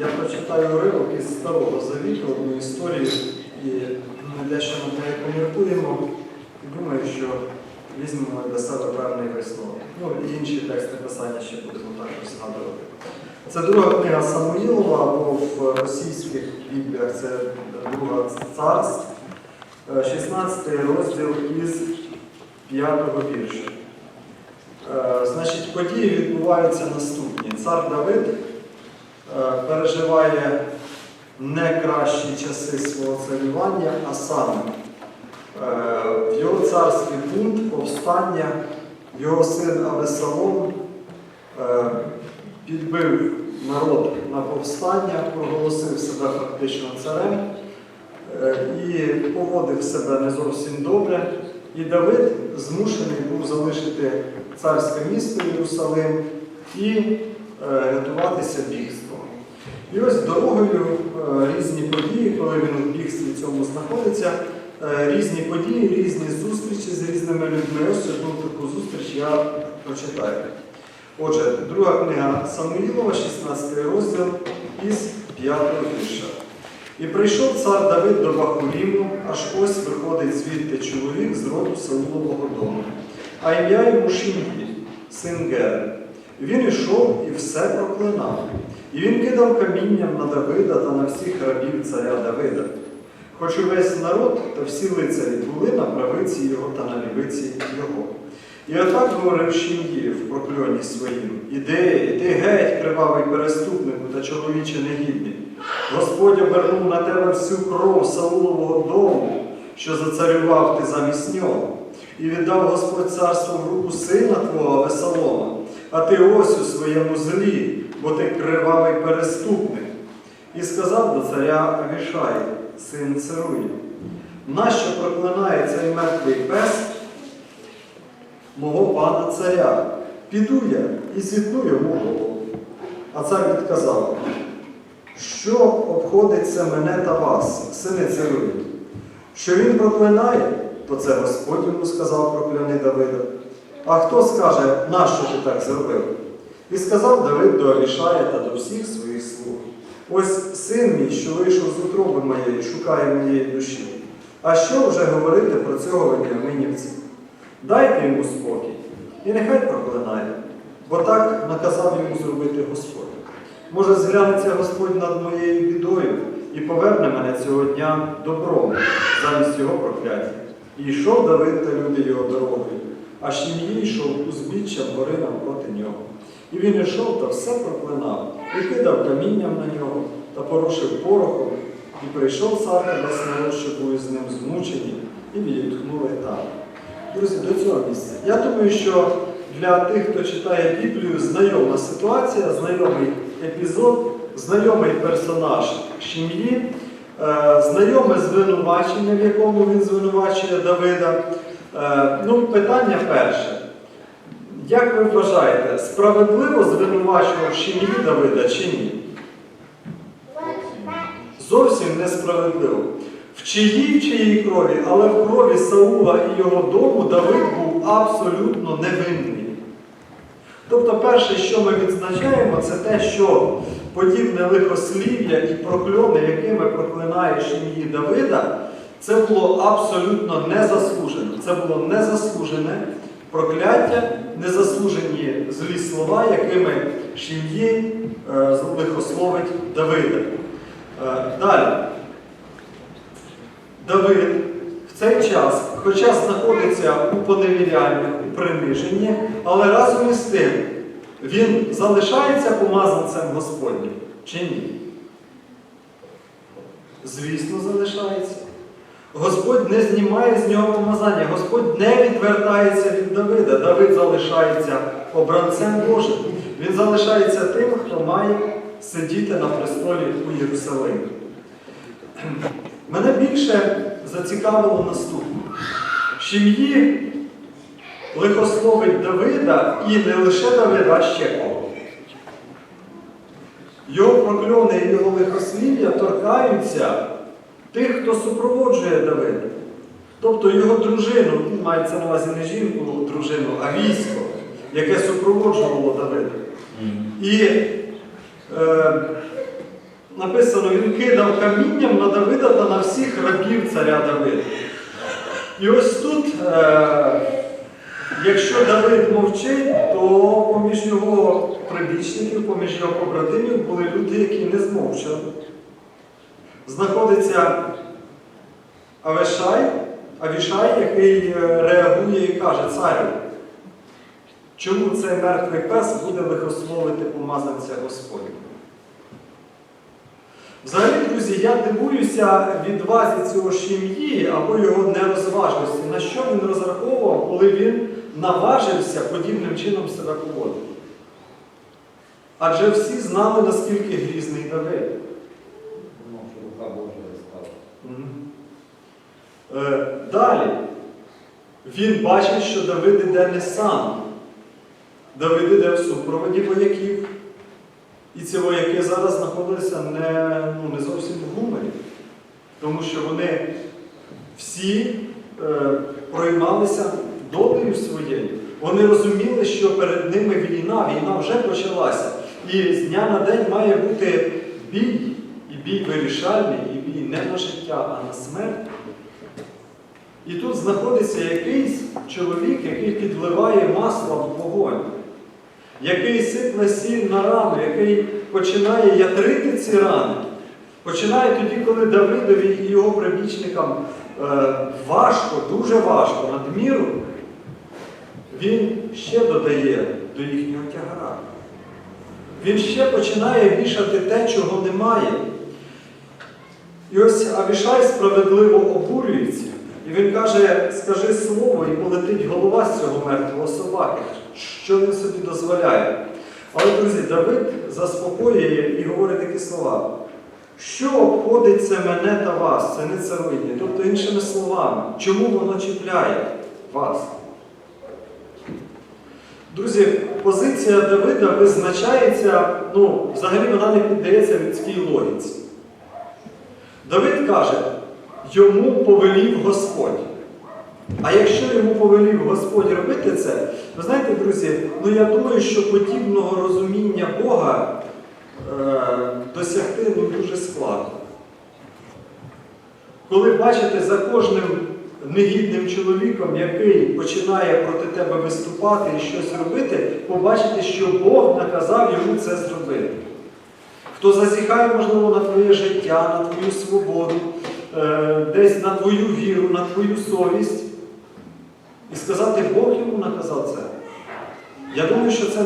Я прочитаю уривок із Старого Завіту, одну історію, і ми дещо над нею поміркуємо. І думаю, що візьмемо для себе певний висновок. Ну і інші тексти писання ще будемо також згадувати. Це друга книга Самуїлова, або в російських бібліях це друга царств, е, 16 розділ із 5 вірша. Е, Значить, події відбуваються наступні. Цар Давид е, переживає не кращі часи свого царювання, а саме е, в його царстві бунт, повстання, його син Авесалом е, підбив народ на повстання, проголосив себе фактично царем е, і поводив себе не зовсім добре. І Давид змушений був залишити царське місто Єрусалим і е, рятуватися бігством. І ось дорогою е, різні події, коли він у бігстві цьому знаходиться, е, різні події, різні зустрічі з різними людьми. Ось одну таку зустріч я прочитаю. Отже, друга книга Самуїлова, 16 розділ із 5 вірша. І прийшов цар Давид до Бахуріму, аж ось виходить звідти чоловік з роду Саулового дому. А ім'я йому Шім'ї, син Гер. Він ішов і все проклинав. І він кидав камінням на Давида та на всіх рабів царя Давида. Хоч увесь народ та всі лицарі були на правиці його та на лівиці його. І отак говорив Шім'ї в прокльоні своїм: Іди, іди геть, кривавий переступнику та чоловіче негідний. Господь обернув на тебе всю кров Саулового дому, що зацарював ти замість нього, і віддав Господь царство в руку сина твого Авесалома, а ти ось у своєму злі, бо ти кривавий переступник. І сказав до царя Авішай, син Царуї, нащо проклинає цей мертвий пес мого пана царя? Піду я і зітну йому голову. А цар відказав, що обходиться мене та вас, сини царюють? Що він проклинає, то це Господь йому сказав прокляни Давида. А хто скаже, нащо ти так зробив? І сказав Давид до Авішая та до всіх своїх слуг. Ось син мій, що вийшов з утроби моєї, шукає моєї душі. А що вже говорити про цього веніаминівця? Дайте йому спокій, і нехай проклинає, бо так наказав йому зробити Господь. Може, зглянеться Господь над моєю бідою і поверне мене цього дня добром замість його прокляття. І йшов Давид та люди його дорогою, а Шім'ї йшов узбіччям гори навпроти нього. І він йшов та все проклинав, і кидав камінням на нього та порушив порохом, і прийшов цар народ, що були з ним змучені, і відітхнули там. Друзі, до цього місця. Я думаю, що для тих, хто читає Біблію, знайома ситуація, знайомий епізод, знайомий персонаж Шім'ї, е, знайоме звинувачення, в якому він звинувачує Давида. Е, ну, питання перше. Як ви вважаєте, справедливо звинувачував Шім'ї Давида чи ні? Зовсім несправедливо. В чиїй чиїй крові, але в крові Саула і його дому Давид був абсолютно невинний. Тобто, перше, що ми відзначаємо, це те, що подібне лихослів'я і прокльони, якими проклинає ім'ї Давида, це було абсолютно незаслужено. Це було незаслужене прокляття, незаслужені злі слова, якими Шім'ї е, лихословить Давида. Е, Далі. Давид в цей час, хоча знаходиться у поневірянні, у приниженні, але разом із тим він залишається помазанцем Господнім чи ні? Звісно, залишається. Господь не знімає з нього помазання, Господь не відвертається від Давида. Давид залишається обранцем Божим. Він залишається тим, хто має сидіти на престолі у Єрусалимі. Мене більше зацікавило наступне. Шім'ї лихословить Давида і не лише Давида, а ще кого. Його прокльони і його лихослів'я торкаються тих, хто супроводжує Давида. Тобто його дружину, мається на увазі не жінку, дружину, а військо, яке супроводжувало Давида. І е, написано, він кидав камінням на Давида та на всіх рабів царя Давида. І ось тут, е, якщо Давид мовчить, то поміж його прибічників, поміж його побратимів були люди, які не змовчали. Знаходиться Авешай, Авішай, який е, реагує і каже, царю, чому цей мертвий пес буде лихословити помазанця Господня? Взагалі, друзі, я дивуюся відвазі цього сім'ї або його нерозважності, на що він розраховував, коли він наважився подібним чином себе поводити. Адже всі знали, наскільки грізний Давид. Ну, що рука Божа стала. Мгм. Е, Далі. Він бачить, що Давид іде не сам. Давид іде в супроводі вояків. І ці вояки зараз знаходилися не, ну, не зовсім в гуморі. Тому що вони всі е, проймалися долею своєю. Вони розуміли, що перед ними війна, війна вже почалася. І з дня на день має бути бій, і бій вирішальний, і бій не на життя, а на смерть. І тут знаходиться якийсь чоловік, який підливає масло в вогонь, який сипле сіль на рану, який починає ятрити ці рани. Починає тоді, коли Давидові і його прибічникам е, важко, дуже важко, надміру, він ще додає до їхнього тягара. Він ще починає вішати те, чого немає. І ось Авішай справедливо обурюється. І він каже, скажи слово, і полетить голова з цього мертвого собаки. Що він собі дозволяє? Але, друзі, Давид заспокоює і говорить такі слова. Що обходить це мене та вас? Це не царуйня. Тобто, іншими словами, чому воно чіпляє вас? Друзі, позиція Давида визначається, ну, взагалі вона не піддається людській логіці. Давид каже, йому повелів Господь. А якщо йому повелів Господь робити це, ви знаєте, друзі, ну я думаю, що подібного розуміння Бога е, досягти ну, дуже складно. Коли бачите за кожним негідним чоловіком, який починає проти тебе виступати і щось робити, побачите, що Бог наказав йому це зробити. Хто зазіхає, можливо, на твоє життя, на твою свободу, десь на твою віру, на твою совість. І сказати, Бог йому наказав це. Я думаю, що це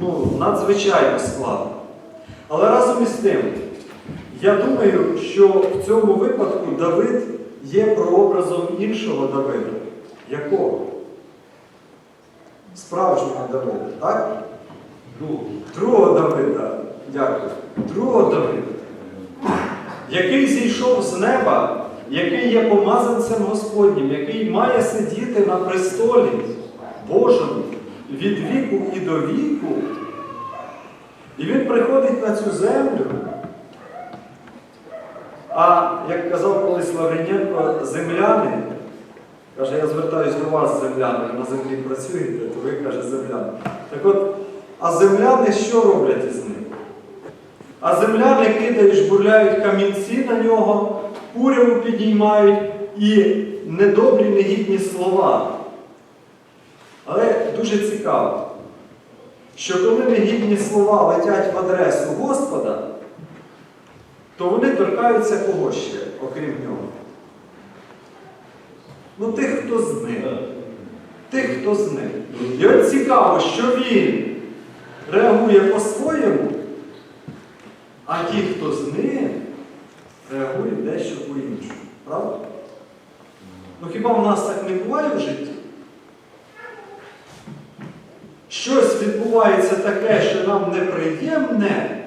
ну, надзвичайно складно. Але разом із тим, я думаю, що в цьому випадку Давид є прообразом іншого Давида. Якого? Справжнього Давида, так? Другого Давида, дякую. Другого Давида, який зійшов з неба, який є помазанцем Господнім, який має сидіти на престолі Божому від віку і до віку. І він приходить на цю землю. А як казав колись Лаврененко, земляни, каже, я звертаюсь до вас, земляни, на землі працюєте, то ви каже земляни. Так от, а земляни що роблять із ним? А земляни кидають, жбурляють камінці на нього, куряву підіймають і недобрі, негідні слова. Але дуже цікаво, що коли негідні слова летять в адресу Господа, то вони торкаються кого ще, окрім нього? Ну, тих, хто з ним. Тих, хто з ним. І от цікаво, що він реагує по-своєму, а ті, хто з ним, реагують дещо по-іншому. Правда? Ну хіба в нас так не буває в житті? Щось відбувається таке, що нам неприємне,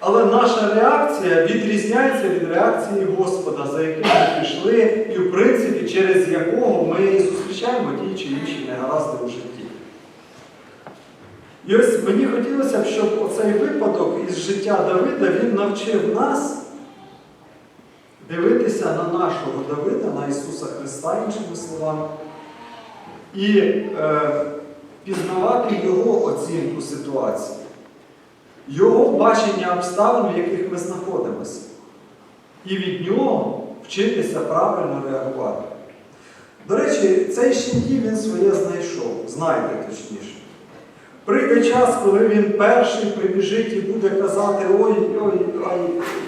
але наша реакція відрізняється від реакції Господа, за яким ми пішли, і в принципі, через якого ми зустрічаємо ті чи інші негаразди у житті. І ось мені хотілося б, щоб оцей випадок із життя Давида він навчив нас дивитися на нашого Давида, на Ісуса Христа, іншими словами, і е, пізнавати Його оцінку ситуації. Його бачення обставин, в яких ми знаходимося. І від нього вчитися правильно реагувати. До речі, цей Шінді він своє знайшов, знайте точніше. Прийде час, коли він перший прибіжить і буде казати ой, ой,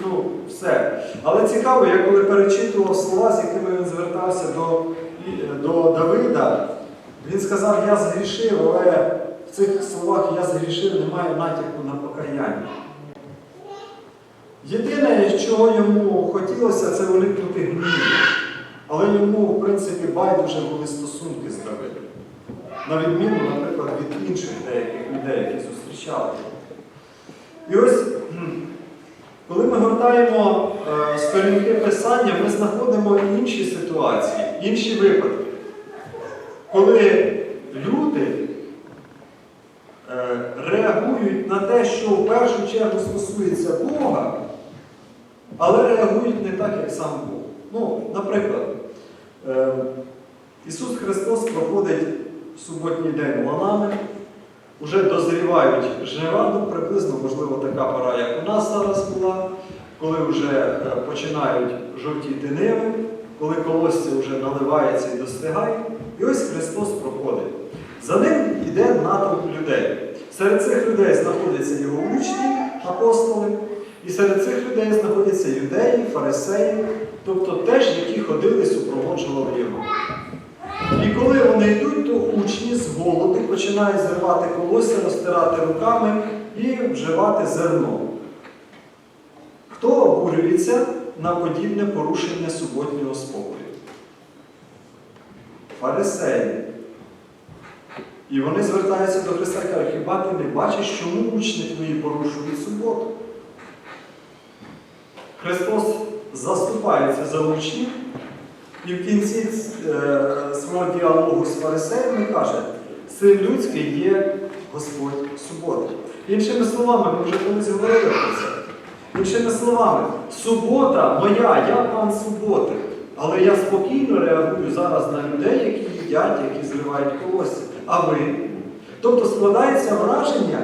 ну все. Але цікаво, я коли перечитував слова, з якими він звертався до, до Давида, він сказав, я згрішив, але в цих словах я згрішив, немає натяку на покаяння. Єдине, чого йому хотілося, це уникнути гніву. Але йому, в принципі, байдуже були стосунки з Давидом. На відміну, наприклад, від інших деяких людей, які зустрічали. І ось, коли ми гортаємо е, сторінки писання, ми знаходимо інші ситуації, інші випадки. Коли люди е, реагують на те, що в першу чергу стосується Бога, але реагують не так, як сам Бог. Ну, наприклад, е, Ісус Христос проходить суботній день ланами, вже дозрівають жнива, ну, приблизно, можливо, така пора, як у нас зараз була, коли вже е, починають жовтіти ниви, коли колосся вже наливається і достигає. І ось Христос проходить. За ним йде натовп людей. Серед цих людей знаходяться його учні, апостоли, і серед цих людей знаходяться юдеї, фарисеї, тобто теж, які ходили, супроводжували його. І коли вони йдуть, то учні з голоду починають зривати колосся, розтирати руками і вживати зерно. Хто обурюється на подібне порушення суботнього спокою? Фарисеї. І вони звертаються до Христа і кажуть, хіба ти не бачиш, чому учні твої порушують суботу? Христос заступається за учнів і в кінці е, свого діалогу з фарисеями каже, син людський є Господь суботи. Іншими словами, ми вже колись говорили про це. Іншими словами, субота моя, я пан суботи. Але я спокійно реагую зараз на людей, які їдять, які зривають колосся. А ви? Тобто складається враження,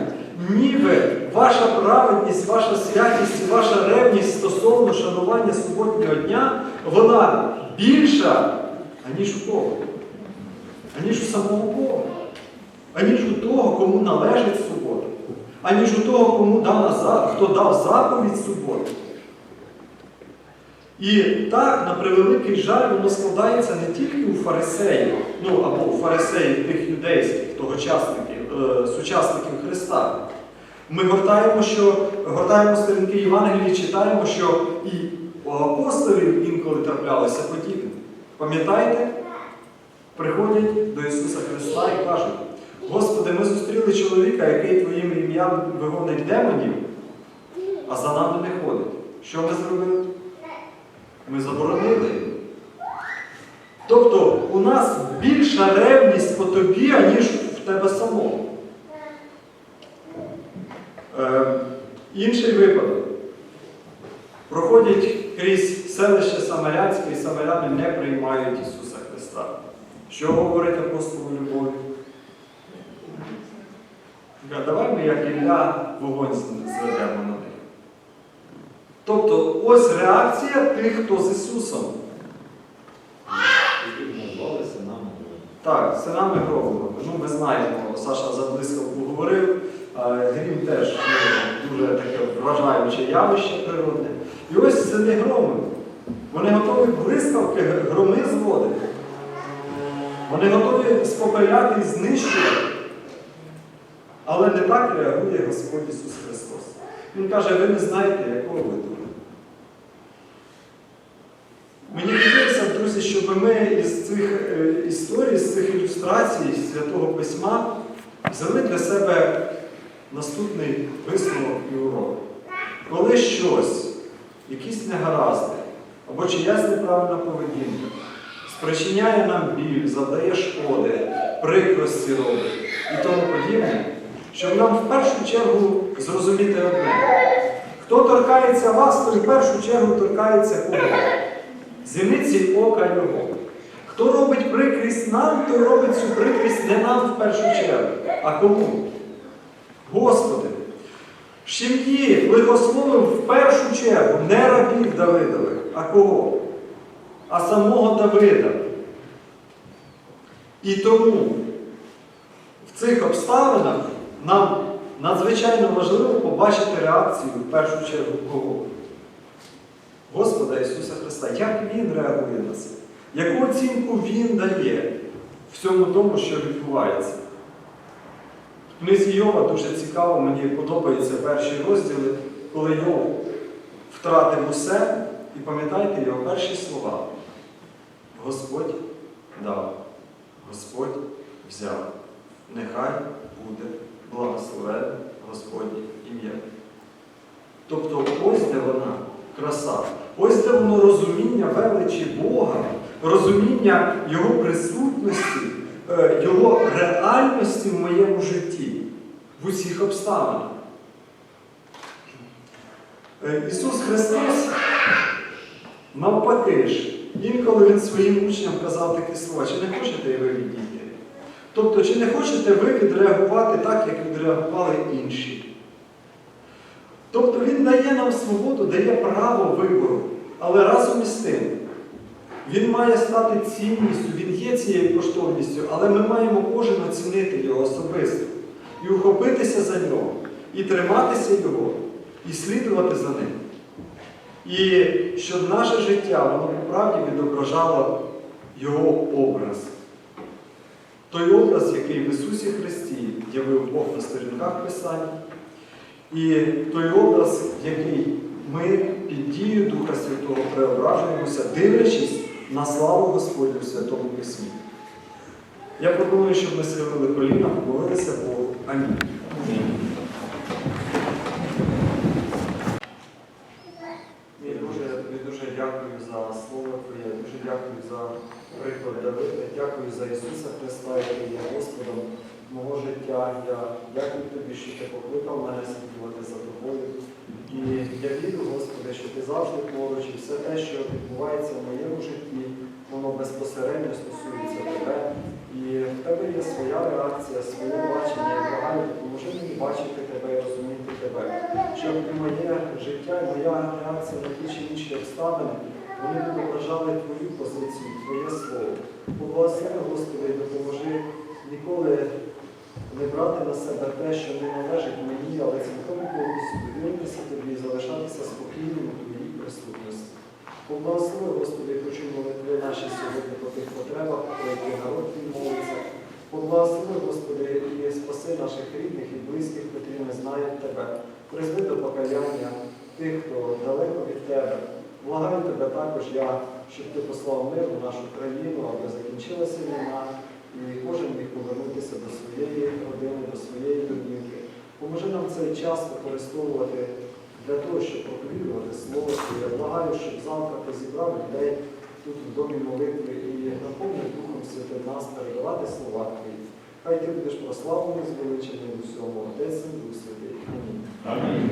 ніби ваша праведність, ваша святість, ваша ревність стосовно шанування суботнього дня, вона більша, аніж у кого? Аніж у самого Бога, аніж у того, кому належить субота, аніж у того, кому за- хто дав заповідь суботи. І так, на превеликий жаль, воно складається не тільки у фарисеїв, ну або у фарисеїв тих юдейських, тогочасників, е, сучасників Христа. Ми гортаємо, що, гортаємо сторінки Євангелії, читаємо, що у апостолів інколи траплялося подібне. Пам'ятаєте? Приходять до Ісуса Христа і кажуть, Господи, ми зустріли чоловіка, який Твоїм ім'ям вигонить демонів, а за нами не ходить. Що ми зробили? Ми заборонили. Тобто у нас більша ревність по тобі, аніж в тебе самому. Не приймають Ісуса Христа. Що говорить апостол Любові? Давай ми, як Ілля, вогонь зведемо на них. Тобто ось реакція тих, хто з Ісусом. Так, синами Гровими. Ну, ми знаємо, Саша заблизько говорив, а Грім теж ну, дуже таке вражаюче явище природне. І ось сини громи. Вони готові блискавки громи зводити. Вони готові спопиляти і знищувати. Але не так реагує Господь Ісус Христос. Він каже, ви не знаєте, якого ви духа. Мені хотілося, друзі, щоб ми із цих е, історій, з цих ілюстрацій Святого Письма взяли для себе наступний висновок і урок. Коли щось, якісь негаразди або чиясь неправильна поведінка спричиняє нам біль, завдає шкоди, прикрості робить і тому подібне, щоб нам в першу чергу зрозуміти одне. Хто торкається вас, то в першу чергу торкається кого? Зіниці ока його. Хто робить прикрість нам, то робить цю прикрість не нам в першу чергу. А кому? Господи. Шим'ї лихословив в першу чергу не рабів Давидових, а кого? А самого Давида. І тому в цих обставинах нам надзвичайно важливо побачити реакцію в першу чергу кого? Господа Ісуса Христа. Як Він реагує на це? Яку оцінку Він дає всьому тому, що відбувається? В книзі Йова дуже цікаво, мені подобаються перші розділи, коли Йов втратив усе, і пам'ятайте його перші слова. Господь дав, Господь взяв. Нехай буде благословенне Господнє ім'я. Тобто ось де вона краса, ось де воно розуміння величі Бога, розуміння Його присутності, е, Його реальності в моєму житті, в усіх обставинах. Е, Ісус Христос, навпаки ж, інколи Він своїм учням казав такі слова, чи не хочете ви відійти? Тобто, чи не хочете ви відреагувати так, як відреагували інші? Тобто Він дає нам свободу, дає право вибору, але разом із тим, він має стати цінністю, він є цією коштовністю, але ми маємо кожен оцінити його особисто і ухопитися за нього, і триматися його, і слідувати за ним. І щоб наше життя воно по правді відображало його образ. Той образ, який в Ісусі Христі явив Бог на сторінках Писання, і той образ, який ми під дією Духа Святого преображуємося, дивлячись на славу Господню в Святому Письмі. Я пропоную, щоб ми схилили коліна, помолилися Богу. Амінь. Мій Боже, я тобі дуже дякую за слово Твоє, дуже дякую за приклад Давида, дякую за Ісуса Христа, який є Господом мого життя. Я дякую тобі, що ти покликав мене слідувати за тобою. І я вірю, Господи, що ти завжди поруч, і все те, що відбувається в моєму житті, воно безпосередньо стосується тебе. І в тебе є своя реакція, своє бачення. Я благаю, допоможи мені бачити тебе і розуміти тебе. Щоб і моє життя, і моя реакція на ті чи інші обставини, вони відображали твою позицію, твоє слово. Поблагослови, Господи, допоможи ніколи не брати на себе те, що не належить мені, але цілком повністю довіритися тобі і залишатися спокійним у твоїй присутності. Поблагослови, Господи, і почуй молитви наші сьогодні по тих потребах, про які народ твій молиться. Поблагослови, Господи, і спаси наших рідних і близьких, котрі не знають Тебе. Призви до покаяння тих, хто далеко від Тебе. Благаю Тебе також я, щоб Ти послав мир в нашу країну, аби закінчилася війна, і кожен міг повернутися до своєї родини, до своєї домівки. Поможи нам цей час використовувати для того, щоб проповідувати Слово Твоє. Благаю, щоб завтра ти зібрав людей тут в домі молитви і наповнив Духом Святим нас передавати слова Твої. Хай ти будеш прославлений, звеличений в усьому, Отець і Дух Святий. Амінь. Амінь.